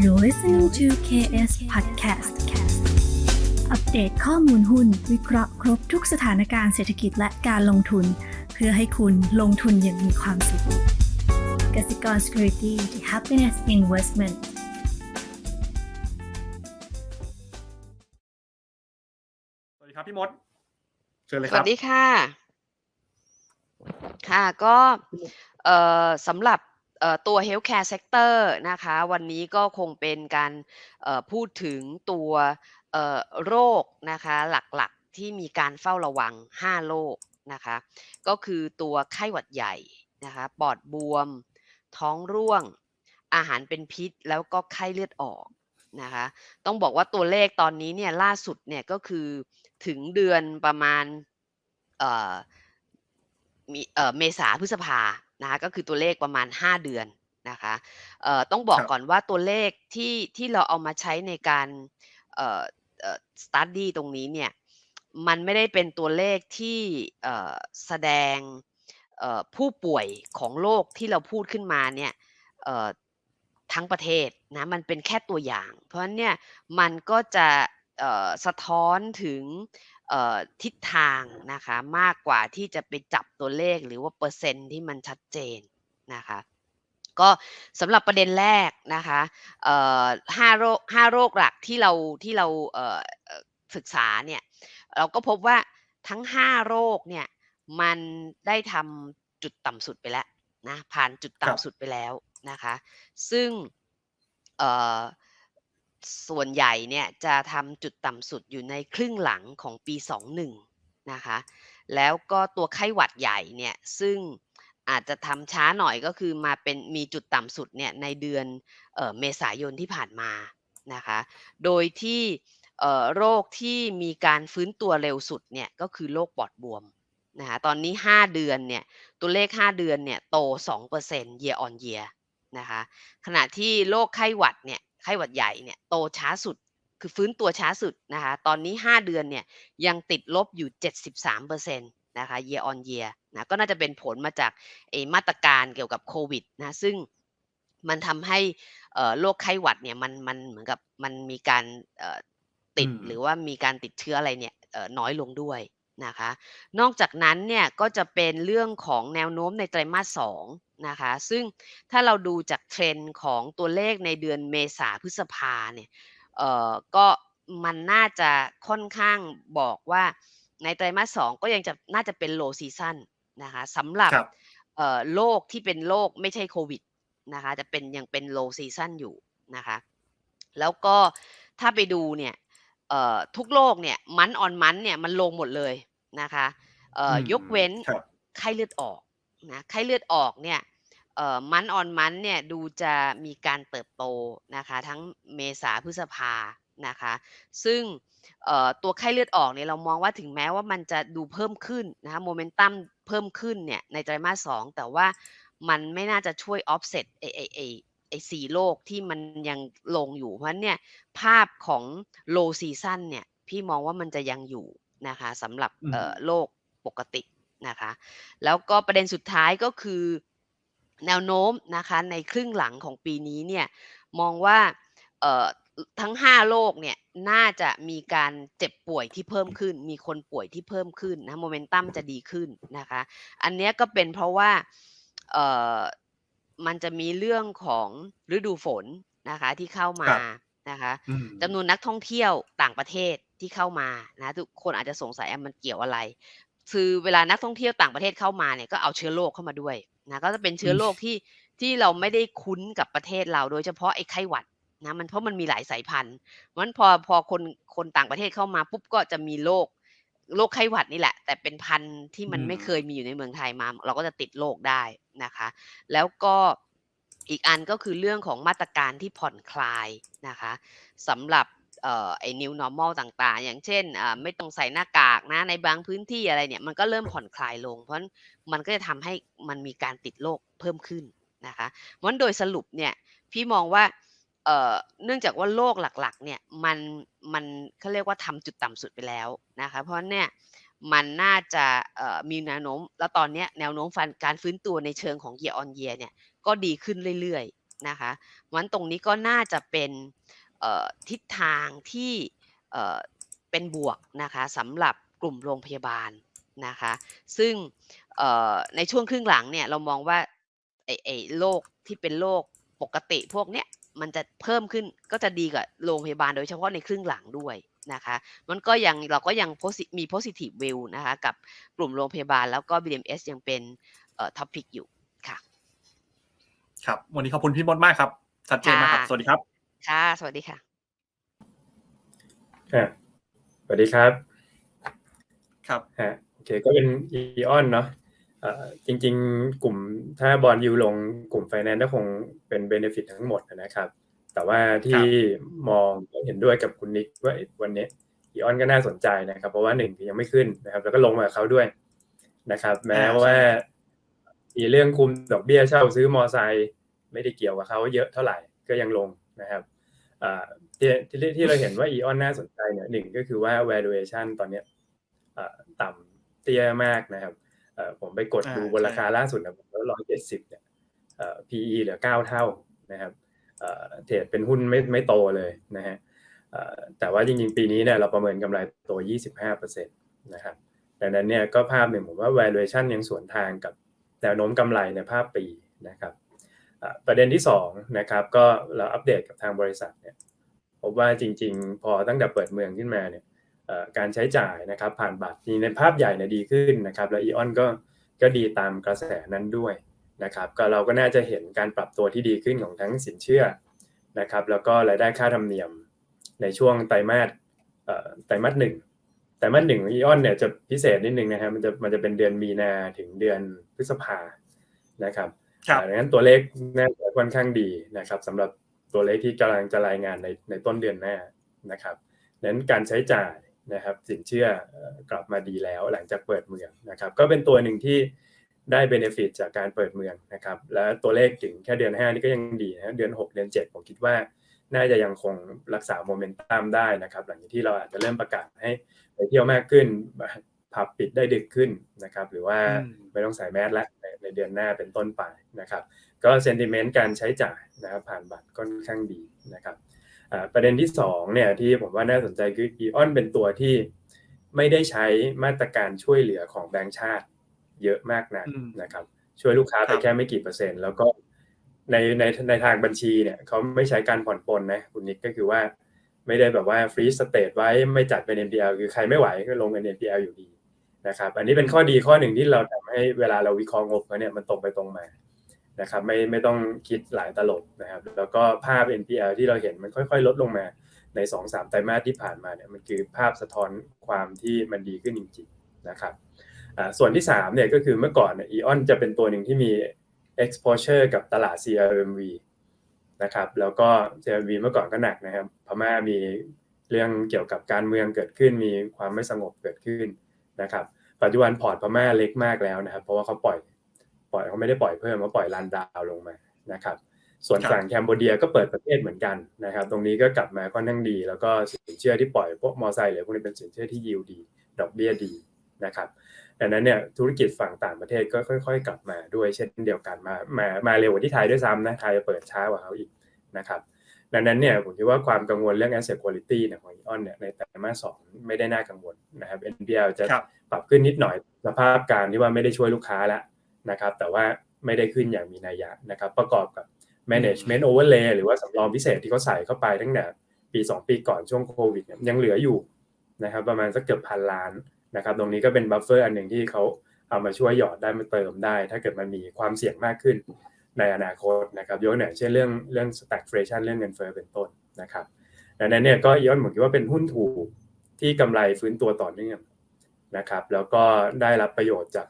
You're listening to KS Podcast อัปเดตข้อมูลหุ้น วิเคราะห์ครบทุกสถานการณ์เศรษฐกิจและการลงทุน เพื่อให้คุณลงทุนอย่างมีความสุขกสิกร Security the Happiness Investment สวัสดีครับพี่มด เชิญเลยสครัวับสดีค่ะ ค่ะก็เอ่อสำหรับเอ่อ ตัว healthcare sector นะคะ วันนี้ก็คงเป็นการพูดถึงตัวโรคนะคะหลักๆที่มีการเฝ้าระวัง 5 โรคนะคะ ก็คือตัวไข้หวัดใหญ่นะคะปอดบวม ท้องร่วง อาหารเป็นพิษ แล้วก็ไข้เลือดออกนะคะ ต้องบอกว่าตัวเลขตอนนี้เนี่ยล่าสุดเนี่ยก็คือถึงเดือนประมาณเมษาพฤษภา นะคะก็คือตัวเลขประมาณ 5 เดือนนะคะเอ่อต้องบอกครับก่อนว่าตัวเลขที่ที่เราเอามาใช้ในการเอ่อเอ่อ study ตรงนี้เนี่ยมันไม่ได้เป็นตัวเลขที่เอ่อแสดงเอ่อผู้ป่วยของโรคที่เราพูดขึ้นมาเนี่ยเอ่อทั้งประเทศนะมันเป็นแค่ตัวอย่าง เพราะฉะนั้นเนี่ยมันก็จะเอ่อสะท้อนถึงเอ่อ ทิศทางนะคะมากกว่าที่จะไปจับตัวเลขหรือว่าเปอร์เซ็นต์ที่มันชัดเจนนะคะก็สำหรับประเด็นแรกนะคะเอ่อห้าโรคห้าโรคหลักที่เราที่เราเอ่อเอ่อศึกษาเนี่ยเราก็พบว่าทั้ง 5 โรคเนี่ยมันได้ทำจุดต่ำสุดไปแล้วนะผ่านจุดครับต่ำสุดไปแล้วนะคะ ซึ่งเอ่อ ส่วนใหญ่เนี่ยจะทำจุดต่ำสุดอยู่ในครึ่งหลังของปี 21 นะคะ แล้วก็ตัวไข้หวัดใหญ่เนี่ยซึ่งอาจจะทำช้าหน่อยก็คือมาเป็นมีจุดต่ำสุดเนี่ยในเดือนเออเมษายนที่ผ่านมานะคะ โดยที่โรคที่มีการฟื้นตัวเร็วสุดเนี่ยก็คือโรคปอดบวมนะคะตอนนี้ 5 เดือนเนี่ยตัวเลข 5 เดือนเนี่ยโต 2% year on year นะคะขณะที่โรคไข้หวัดเนี่ย ไข้หวัดใหญ่เนี่ยโตช้าสุดคือฟื้นตัวช้าสุดนะคะตอนนี้ 5 เดือนเนี่ยยังติดลบอยู่ 73%นะคะ year on year นะก็น่าจะเป็นผลมาจากไอ้มาตรการเกี่ยวกับโควิดนะซึ่งมันทำให้เอ่อโรคไข้หวัดเนี่ยมันมันเหมือนกับมันมีการเอ่อติดอืมหรือว่ามีการติดเชื้ออะไรเนี่ยเอ่อน้อยลงด้วยนะคะ นอกจากนั้นเนี่ยก็จะเป็นเรื่องของแนวโน้มในไตรมาส2 นะคะ ซึ่งถ้าเราดูจากเทรนด์ของตัวเลขในเดือนเมษาพฤษภาเนี่ยเอ่อก็มันน่าจะค่อนข้างบอกว่าในไตรมาส2ก็ยังจะน่าจะเป็น low season นะคะสำหรับครับเอ่อโรคที่เป็นโรคไม่ใช่โควิดนะคะจะเป็นยังเป็น low season อยู่นะคะแล้วก็ถ้าไปดูเนี่ยเอ่อทุกโรคเนี่ยมันออนมันเนี่ยมันลงหมดเลยนะคะเอ่ออืมยกเว้นครับไข้เลือดออกนะไข้เลือดออกเนี่ยเอ่อ มันออนมันเนี่ยดูจะมีการเติบโตนะคะทั้งเมษาพฤษภานะคะซึ่งเอ่อตัวไข้เลือดออกเนี่ยเรามองว่าถึงแม้ว่ามันจะดูเพิ่มขึ้นนะคะโมเมนตัมเพิ่มขึ้นเนี่ยในไตรมาสสองแต่ว่ามันไม่น่าจะช่วย offset ไอไอไอไอสี่โรคที่มันยังลงอยู่ เพราะฉะนั้นเนี่ยภาพของ low season เนี่ยพี่มองว่ามันจะยังอยู่นะคะสำหรับอืมเอ่อโรคปกตินะคะ แล้วก็ประเด็นสุดท้ายก็คือ แนวโน้มนะคะในครึ่งหลังของปีนี้เนี่ยมองว่าเอ่อทั้ง 5โรคเนี่ยน่าจะมีการเจ็บป่วยที่เพิ่มขึ้น มีคนป่วยที่เพิ่มขึ้นนะโมเมนตัมจะดีขึ้นนะคะ อันเนี้ยก็เป็นเพราะว่าเอ่อมันจะมีเรื่องของฤดูฝนนะคะที่เข้ามาครับนะคะอืมจำนวนนักท่องเที่ยวต่างประเทศที่เข้ามานะทุกคนอาจจะสงสัยอะมันเกี่ยวอะไร คือเวลานักท่องเที่ยวต่างประเทศเข้ามาเนี่ยก็เอาเชื้อโรคเข้ามาด้วย นะก็จะเป็นเชื้อโรคที่ที่เราไม่ได้คุ้นกับประเทศเราโดยเฉพาะไอ้ไข้หวัดนะมันเพราะมันมีหลายสายพันธุ์เพราะฉะนั้นพอพอคนคนต่างประเทศเข้ามาปุ๊บก็จะมีโรคโรคไข้หวัดนี่แหละ แต่เป็นพันธุ์ที่มันอืมไม่เคยมีอยู่ในเมืองไทยมา เราก็จะติดโรคได้นะคะ แล้วก็อีกอันก็คือเรื่องของมาตรการที่ผ่อนคลายนะคะสำหรับ เอ่อไอ้ new normal ต่างๆ อย่างเช่นอ่าไม่ต้องใส่หน้ากากนะในบางพื้นที่อะไรเนี่ยมันก็เริ่มผ่อนคลายลง เพราะมันก็จะทำให้มันมีการติดโรคเพิ่มขึ้นนะคะเพราะฉะนั้นโดยสรุปเนี่ยพี่มองว่าเอ่อเนื่องจากว่าโรคหลักๆเนี่ยมันมันเขาเรียกว่าทำจุดต่ำสุดไปแล้วนะคะเพราะฉะนั้นเนี่ยมันน่าจะมีแนวโน้ม แล้วตอนนี้แนวโน้มฟันการฟื้นตัวในเชิงของ year on year เนี่ยก็ดีขึ้นเรื่อยๆนะคะวันตรงนี้ก็น่าจะเป็น ทิศทางที่เอ่อเป็นบวกนะคะสำหรับกลุ่มโรงพยาบาลนะคะซึ่งเอ่อในช่วงครึ่งหลังเนี่ยเรามองว่าไอ้ไอ้โรคที่เป็นโรคปกติพวกเนี้ยมันจะเพิ่มขึ้นก็จะดีกว่าโรงพยาบาลโดยเฉพาะในครึ่งหลังด้วยนะคะมันก็ยังเราก็ยัง posi- มี positive view นะคะกับกลุ่มโรงพยาบาลแล้วก็ BDMs ยังเป็นเอ่อ topic อยู่ค่ะ ครับ วันนี้ขอบคุณพี่มดมากครับ ชัดเจนมากครับค่ะสวัสดีครับ ค่ะ สวัสดีค่ะอะสวัสดีครับ ครับฮะโอเค ก็เป็นอีออนเนาะเอ่อจริง ๆ กลุ่มถ้าบอลยูลงกลุ่มไฟแนนซ์ก็คงเป็นเบนฟิตทั้งหมดนะครับ แต่ว่าที่มองเห็นด้วยกับคุณนิกว่าวันนี้อีออนก็น่าสนใจนะครับ เพราะว่าหนึ่งคือยังไม่ขึ้นนะครับ แล้วก็ลงมากับเขาด้วยนะครับ แม้อ่าใช่ว่ามีเรื่องคุมดอกเบี้ยเช่าซื้อมอไซค์ไม่ได้เกี่ยวกับเขาเยอะเท่าไหร่ก็ยังลงนะครับอ่า ที่ที่ที่เราเห็นว่าอีออนน่าสนใจเนี่ยหนึ่งก็คือว่า valuation ตอนเนี้ยเอ่อต่ำเตี้ยมากนะครับเอ่อผมไปกดอ่าดูบนใช่ราคาล่าสุดนะผมว่าร้อยเจ็ดสิบเนี่ยเอ่อ PE เหลือเก้าเท่านะครับเอ่อเทรดเป็นหุ้นไม่ไม่โตเลยนะฮะเอ่อแต่ว่าจริงๆ ปีนี้เนี่ยเราประเมินกำไรโต 25%นะครับดังนั้นเนี่ยก็ภาพเนี่ยผมว่า valuation ยังสวนทางกับแนวโน้มกำไรในภาพปีนะครับเอ่อ ประเด็นที่สองนะครับก็เราอัปเดตกับทางบริษัทเนี่ยพบว่าจริง ๆ พอตั้งแต่เปิดเมืองขึ้นมาเนี่ยการใช้จ่ายนะครับผ่านบัตรนี่ในภาพใหญ่เนี่ยดีขึ้นนะครับแล้วอีออนก็ก็ดีตามกระแสนั้นด้วยนะครับก็เราก็น่าจะเห็นการปรับตัวที่ดีขึ้นของทั้งสินเชื่อนะครับแล้วก็รายได้ค่าธรรมเนียมในช่วงไตรมาสไตรมาสหนึ่งไตรมาสหนึ่งอีออนเนี่ยจะพิเศษนิดนึงนะครับมันจะมันจะเป็นเดือนมีนาถึงเดือนพฤษภานะครับ ดังนั้นตัวเลขน่าจะค่อนข้างดีนะครับสำหรับตัวเลขที่กำลังจะรายงานในในต้นเดือนหน้านะครับนั้นการใช้จ่ายนะครับสินเชื่อเอ่อกลับมาดีแล้วหลังจากเปิดเมืองนะครับ ก็เป็นตัวหนึ่งที่ได้เบนฟิตจากการเปิดเมืองนะครับ และตัวเลขถึงแค่เดือน 5 นี่ก็ยังดีนะเดือน 6 เดือน 7 ผมคิดว่า น่าจะยังคงรักษาโมเมนตัมได้นะครับ หลังจากที่เราอาจจะเริ่มประกาศให้ไปเที่ยวมากขึ้น ผับปิดได้ดึกขึ้นนะครับ หรือว่าอืมไม่ต้องใส่แมสแล้วในในเดือนหน้าเป็นต้นไปนะครับ ก็เซนติเมนต์การใช้จ่ายนะครับผ่านบัตรค่อนข้างดีนะครับอ่าประเด็นที่สองเนี่ยที่ผมว่าน่าสนใจคืออีออนเป็นตัวที่ไม่ได้ใช้มาตรการช่วยเหลือของแบงก์ชาติเยอะมากนักอืมนะครับ ช่วยลูกค้าคไปรับแค่ไม่กี่เปอร์เซ็นต์ แล้วก็ในในในทางบัญชีเนี่ยเขาไม่ใช้การผ่อนปลนนะคุณนิกก็คือว่าไม่ได้แบบว่าฟรีสเตทไว้ไม่จัดเป็น NPL คือใครไม่ไหวก็ลงเป็น NPL อยู่ดี นะครับ อันนี้เป็นข้อดีข้อหนึ่งที่เราทำให้เวลาเราวิเคราะห์งบเนี่ยมันตรงไปตรงมานะครับไม่ไม่ต้องคิดหลายตลบนะครับ แล้วก็ภาพ NPL ที่เราเห็นมันค่อย ๆ ลดลงมาใน 2-3 ไตรมาสที่ผ่านมาเนี่ยมันคือภาพสะท้อนความที่มันดีขึ้นจริงๆนะครับส่วนที่3เนี่ยก็คือเมื่อก่อนเนี่ยอีออนจะเป็นตัวหนึ่งที่มี exposure กับตลาด CRMV นะครับแล้วก็ CRMV เมื่อก่อนก็หนักนะครับพม่ามีเรื่องเกี่ยวกับการเมืองเกิดขึ้นมีความไม่สงบเกิดขึ้น นะครับปัจจุบันพอร์ตพม่าเล็กมากแล้วนะครับ เพราะว่าเขาปล่อยปล่อยเขาไม่ได้ปล่อยเพิ่มเขาปล่อยลันดาวลงมานะครับ ส่วนครับฝั่งแคนเบเดียก็เปิดประเทศเหมือนกันนะครับ ตรงนี้ก็กลับมาค่อนข้างดี แล้วก็สินเชื่อที่ปล่อยพวกมอไซค์หรือพวกนี้เป็นสินเชื่อที่ยิวดี ดอกเบี้ยดีนะครับดังนั้นเนี่ยธุรกิจฝั่งต่างประเทศก็ค่อย ๆ กลับมาด้วยเช่นเดียวกันมามามาเร็วกว่าที่ไทยด้วยซ้ำนะไทยเปิดช้ากว่าเขาอีกนะครับ ดังนั้นเนี่ยผมคิดว่าความกังวลเรื่อง asset quality เนี่ยของอีออนเนี่ยในไตรมาสสองไม่ได้น่ากังวลนะครับ NPL จะครับปรับขึ้นนิดหน่อยสภาพการที่ว่าไม่ได้ช่วยลูกค้าแล้วนะครับ แต่ว่าไม่ได้ขึ้นอย่างมีนัยยะนะครับ ประกอบกับ management overlay หรือว่าสำรองพิเศษที่เขาใส่เข้าไปตั้งแต่ปี 2 ปีก่อนช่วงโควิดเนี่ยยังเหลืออยู่นะครับประมาณสักเกือบพันล้านนะครับ ตรงนี้ก็เป็นบัฟเฟอร์อันหนึ่งที่เขาเอามาช่วยหยอดได้มาเติมได้ ถ้าเกิดมันมีความเสี่ยงมากขึ้น ในอนาคตนะครับยกตัวอย่างเช่นเรื่องเรื่อง stagflation เรื่องเงินเฟ้อเป็นต้นนะครับดังนั้นเนี่ยก็ย้อนผมคิดว่าเป็นหุ้นถูกที่กำไรฟื้นตัวต่อเนื่องนะครับแล้วก็ได้รับประโยชน์จาก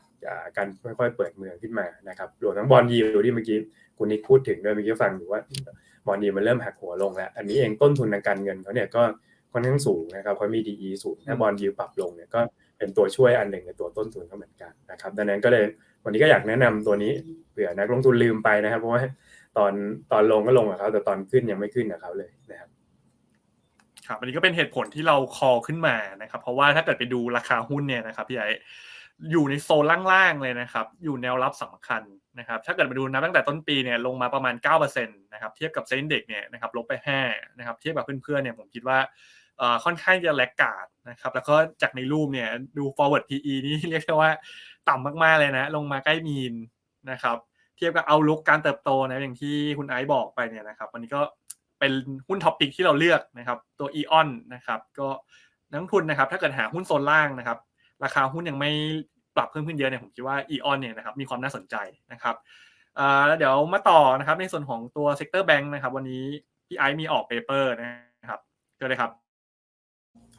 การค่อยๆเปิดเมืองขึ้นมานะครับรวมทั้งบอลยิวที่เมื่อกี้คุณนิกพูดถึงด้วยเมื่อกี้ฟังอยู่ว่าบอลยิวมันเริ่มหักหัวลงแล้ว อันนี้เองต้นทุนทางการเงินเขาเนี่ยก็ค่อนข้างสูงนะครับเขามี DE สูงถ้าบอลยิวปรับลงเนี่ยก็เป็นตัวช่วยอันหนึ่งในตัวต้นทุนเขาเหมือนกันนะครับดังนั้นก็เลย วันนี้ก็อยากแนะนำตัวนี้เผื่อนักลงทุนลืมไปนะครับ เพราะว่าตอนตอนลงก็ลงกับเขาแต่ตอนขึ้นยังไม่ขึ้นกับเขาเลยนะครับครับอันนี้ก็เป็นเหตุผลที่เราคอขึ้นมานะครับ เพราะว่าถ้าเกิดไปดูราคาหุ้นเนี่ยนะครับพี่ไออยู่ในโซนล่างๆเลยนะครับ อยู่แนวรับสำคัญนะครับ ถ้าเกิดมาดูนับตั้งแต่ต้นปีเนี่ยลงมาประมาณ9%นะครับเทียบกับเซ็นเด็กเนี่ยนะครับลบไป5นะครับเทียบกับเพื่อนๆเนี่ยผมคิดว่าค่อนข้างจะแลกกาดนะครับแล้วก็จากในรูปเนี่ยดู forward PE นี่เรียกได้ว่า ต่ำมากๆเลยนะ ลงมาใกล้มีนนะครับ เทียบกับเอาลุกการเติบโตนะอย่างที่คุณไอซ์บอกไปเนี่ยนะครับ วันนี้ก็เป็นหุ้นท็อปปิกที่เราเลือกนะครับ ตัว e อ n นนะครับ ก็นักทุนนะครับ ถ้าเกิดหาหุ้นโซนล่างนะครับ ราคาหุ้นยังไม่ปรับเพิ่มขึ้นเยอะเนี่ยผมคิดว่า e อ n เนี่ยนะครับมีความน่าสนใจนะครับอ่าแล้วเดี๋ยวมาต่อนะครับในส่วนของตัวเซกเตอร์แบงค์นะครับ วันนี้พี่ไอซ์มีออกเปเปอร์นะครับเจอเลยครับ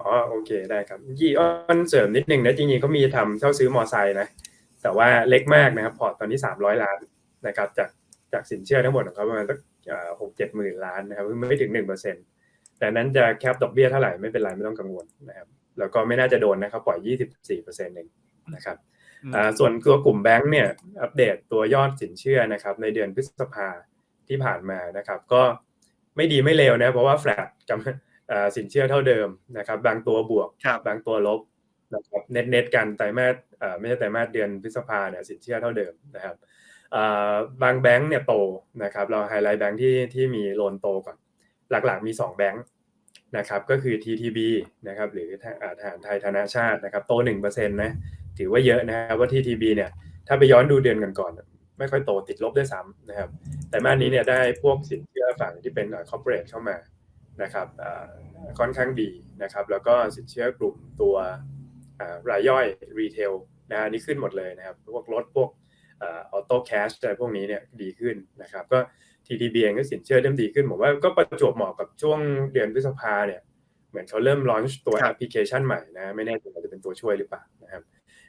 อ๋อโอเคได้ครับยีออนเสริมนิดนึงนะจริงๆเขามีทำเช่าซื้อมอไซค์นะแต่ว่าเล็กมากนะครับพอร์ตตอนนี้300ล้านนะครับจากจากสินเชื่อทั้งหมดของเขาประมาณสักหกเจ็ดหมื่นล้านนะครับไม่ถึงหนึ่งเปอร์เซ็นต์แต่นั้นจะแคปดอกเบี้ยเท่าไหร่ไม่เป็นไรไม่ต้องกังวลนะครับแล้วก็ไม่น่าจะโดนนะครับปล่อย24เปอร์เซ็นต์เองนะครับอืมอ่าส่วนตัวกลุ่มแบงก์เนี่ยอัปเดตตัวยอดสินเชื่อนะครับในเดือนพฤษภาที่ผ่านมานะครับ ก็ไม่ดีไม่เลวนะเพราะว่าแฟลตกับอ่า สินเชื่อเท่าเดิมนะครับ บางตัวบวกครับบางตัวลบนะครับเน็ตเน็ตกันไตรมาสอ่าไม่ใช่ไตรมาสเดือนพฤษภาเนี่ยสินเชื่อเท่าเดิมนะครับอ่าบางแบงก์เนี่ยโตนะครับเราไฮไลท์แบงก์ที่ที่มีโลนโตก่อนหลักๆมี 2 แบงก์นะครับก็คือ TTB นะครับหรือทางอ่าทหารไทยธนาชาตินะครับโต1%นะถือว่าเยอะนะครับว่า TTB เนี่ยถ้าไปย้อนดูเดือนก่อนๆไม่ค่อยโตติดลบด้วยซ้ำนะครับแต่มาสนี้เนี่ยได้พวกสินเชื่อฝั่งที่เป็นคอร์เปอเรทเข้ามา นะครับอ่าค่อนข้างดีนะครับแล้วก็สินเชื่อกลุ่มตัวอ่ารายย่อยรีเทลนะฮะอันนี่ขึ้นหมดเลยนะครับพวกรถพวกออโต้แคชอะไรพวกนี้เนี่ยดีขึ้นนะครับก็ TTB เองก็สินเชื่อเริ่มดีขึ้นผมว่าก็ประจวบเหมาะกับช่วงเดือนพฤษภาเนี่ยเหมือนเขาเริ่มลอนช์ตัวครัแอบปพลิเคชันใหม่นะไม่แน่ใจว่าจะเป็นตัวช่วยหรือเปล่านะครับ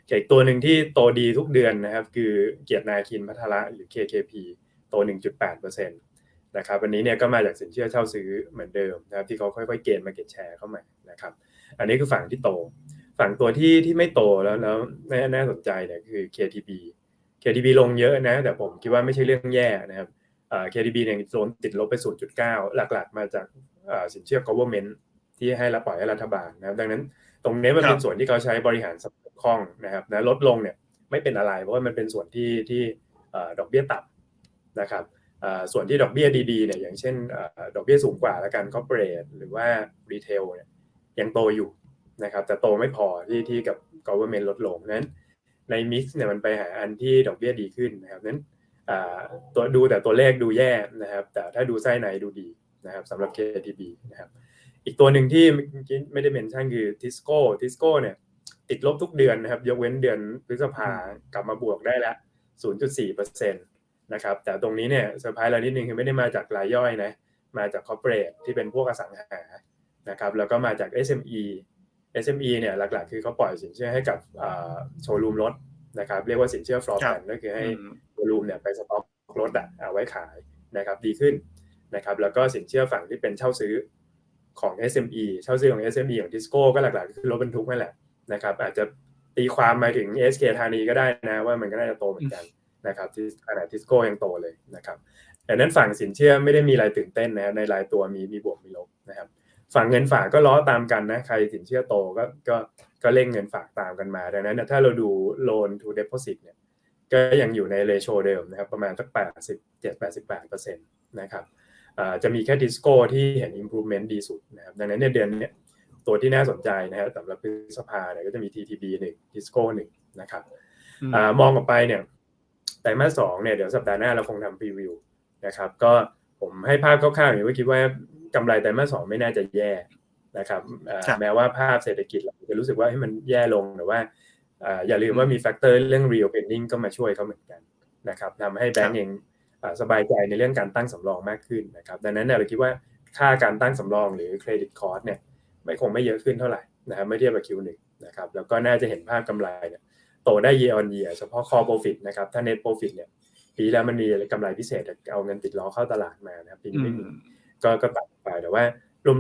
อีกตัวหนึ่งที่โตดีทุกเดือนนะครับ คือเกียรตินาคินพัทระหรือ KKP โต 1.8%นะครับวันนี้เนี่ยก็มาจากสินเชื่อเช่าซื้อเหมือนเดิมนะครับที่เขาค่อยๆเกณฑ์มาเก็ตแชร์เข้ามานะครับอันนี้คือฝั่งที่โต ฝั่งตัวที่ที่ไม่โตแล้วแล้วน่าน่าสนใจเนี่ยคือ KTB KTB ลงเยอะนะ แต่ผมคิดว่าไม่ใช่เรื่องแย่นะครับอ่า KTB เนี่ยโซนติดลบไป 0.9 หลักๆ มาจากอ่าสินเชื่อ government ที่ให้รับปล่อยให้รัฐบาลนะครับดังนั้นตรงนี้มันครับเป็นส่วนที่เขาใช้บริหารสภาพคล่องนะครับนะลดลงเนี่ยไม่เป็นอะไรเพราะว่ามันเป็นส่วนที่ที่เอ่อดอกเบี้ยต่ำนะครับอ่า ส่วนที่ดอกเบี้ยดีๆเนี่ยอย่างเช่นเอ่อดอกเบี้ยสูงกว่าแล้วกัน corporate หรือว่า retail เนี่ยยังโตอยู่นะครับแต่โตไม่พอที่ที่กับ government ลดลงนั้นใน mix เนี่ยมันไปหาอันที่ดอกเบี้ยดีขึ้นนะครับนั้นอ่าตัวดูแต่ตัวเลขดูแย่นะครับ แต่ถ้าดูไส้ในดูดีนะครับสำหรับ KTB นะครับอีกตัวหนึ่งที่เมื่อกี้ไม่ได้เมนชั่นคือทิสโก้ทิสโก้เนี่ยติดลบทุกเดือนนะครับ ยกเว้นเดือนพฤษภากลับมาบวกได้แล้ว0.4%นะครับแต่ตรงนี้เนี่ยเซอร์ไพรส์เรานิดนึงคือไม่ได้มาจากรายย่อยนะมาจากคอร์เปอเรทที่เป็นพวกอสังหานะครับแล้วก็มาจาก SME SME เนี่ยหลักๆ คือเขาปล่อยสินเชื่อให้กับโชว์รูมรถนะครับเรียกว่าสินเชื่อฟลอร์ครับแพนก็คือให้อืมโชว์รูมเนี่ยไปสต็อกรถอะเอาไว้ขายนะครับดีขึ้นนะครับแล้วก็สินเชื่อฝั่งที่เป็นเช่าซื้อของ SME เช่าซื้อของ SME ของ Tisco ก็หลักๆคือรถบรรทุกนั่นแหละนะครับอาจจะตีความมาถึง SK ธานีก็ได้นะว่ามันก็น่าจะโตเหมือนกัน นะครับที่ขนาด Tisco ยังโตเลยนะครับดังนั้นฝั่งสินเชื่อไม่ได้มีอะไรตื่นเต้นนะในรายตัวมีมีบวกมีลบนะครับ ฝั่งเงินฝากก็ล้อตามกันนะใครสินเชื่อโตก็ก็ก็เร่งเงินฝากตามกันมาดังนั้นเนยถ้าเราดู loan to deposit เนี่ยก็ยังอยู่ในเรโชเดิมนะครับประมาณสัก87-88%นะครับอ่าจะมีแค่ดิสโก้ที่เห็น improvement ดีสุดนะครับดังนั้นในยเดือนเนี้ยตัวที่น่าสนใจนะครับสำหรับพฤษภาเนี่ยก็จะมี TTB 1 Disco 1นะครับอืมอามองออกไปเนี่ย ไตรมาสสองเนี่ยเดี๋ยวสัปดาห์หน้าเราคงทำพรีวิวนะครับก็ผมให้ภาพคร่าวๆอย่างนี้ว่าคิดว่ากำไรไตรมาสสองไม่น่าจะแย่นะครับอ่าครับแม้ว่าภาพเศรษฐกิจเราจะรู้สึกว่าให้มันแย่ลงแต่ว่าอ่าอย่าลืมว่ามีแฟกเตอร์เรื่อง reopening ก็มาช่วยเขาเหมือนกันนะครับทำให้แบงก์เองอ่าสบายใจในเรื่องการตั้งสำรองมากขึ้นนะครับดังนั้นเนี่ยเราคิดว่าค่าการตั้งสำรองหรือเครดิตคอร์สเนี่ยไม่คงไม่เยอะขึ้นเท่าไหร่นะครับไม่เทียบกับ Q1 นะครับแล้วก็น่าจะเห็นภาพกำไรเนี่ย โตได้ year on year เฉพาะ core profit นะครับ ถ้า net profit เนี่ย ปีแล้วมันมีกำไรพิเศษเอาเงินติดล้อเข้าตลาดมานะครับปีอืนี้ไม่มมีก็ก็ตัดไปแต่ว่า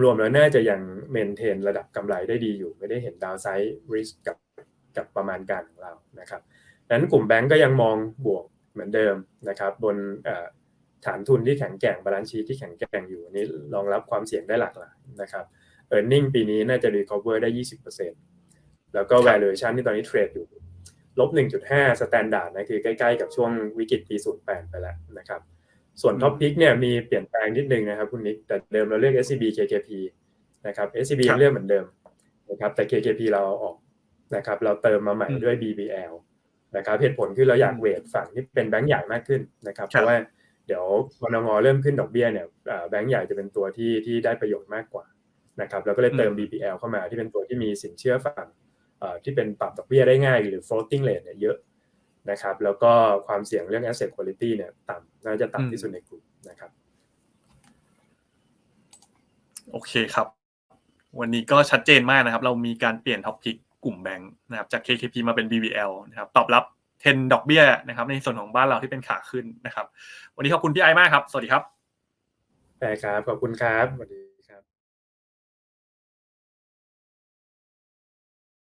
รวมๆแล้วน่าจะยังเมนเทนระดับกำไรได้ดีอยู่ ไม่ได้เห็นดาวไซด์ริสกับกับประมาณการของเรานะครับดังนั้นกลุ่มแบงก์ก็ยังมองบวกเหมือนเดิมนะครับ บนเอ่อฐานทุนที่แข็งแกร่งบาลานซ์ชีที่แข็งแกร่งอยู่อันนี้รองรับความเสี่ยงได้หลากหลายนะครับ e a r n i n g ปีนี้น่าจะ recover ได้ 20%แล้วก็ valuation ที่ตอนนี้เทรดอยู่ ลบ 1.5 สแตนดาร์ดนะคือใกล้ๆกับช่วงวิกฤตปี 08 ไปแล้วนะครับ ส่วนท็อปพิกเนี่ยมีเปลี่ยนแปลงนิดนึงนะครับคุณนิกแต่เดิมเราเรียก SCB KKP นะครับ SCB ครัยับงเรียกเหมือนเดิมนะครับแต่ KKP เราเอาออกนะครับเราเติมมาใหม่อืมด้วย BBL นะครับเหตุผลคือเราอยากอืมเวทฝั่งที่เป็นแบงก์ใหญ่มากขึ้นนะครับคเพรับราะว่าเดี๋ยวพนงเริ่มขึ้นดอกเบี้ยเนี่ยอ่าแบงก์ใหญ่จะเป็นตัวที่ที่ได้ประโยชน์มากกว่านะครับเราก็เลยเติม BBL เข้ามาที่เป็นตัวที่มีสินเชื่อฝั่งเอ่อ ที่เป็นปรับดอกเบี้ยได้ง่าย หรือ floating rate เนี่ยเยอะนะครับ แล้วก็ความเสี่ยงเรื่อง asset quality เนี่ยต่ำน่าจะต่ำที่สุดในกลุ่มนะครับ โอเคครับ วันนี้ก็ชัดเจนมากนะครับ เรามีการเปลี่ยนท็อปพิกกลุ่มแบงค์นะครับจาก KKP มาเป็น BBL นะครับตอบรับเทนดอกเบี้ยนะครับในส่วนของบ้านเราที่เป็นขาขึ้นนะครับ วันนี้ขอบคุณพี่ไอมากครับ สวัสดีครับได้ครับ ขอบคุณครับสวัสดี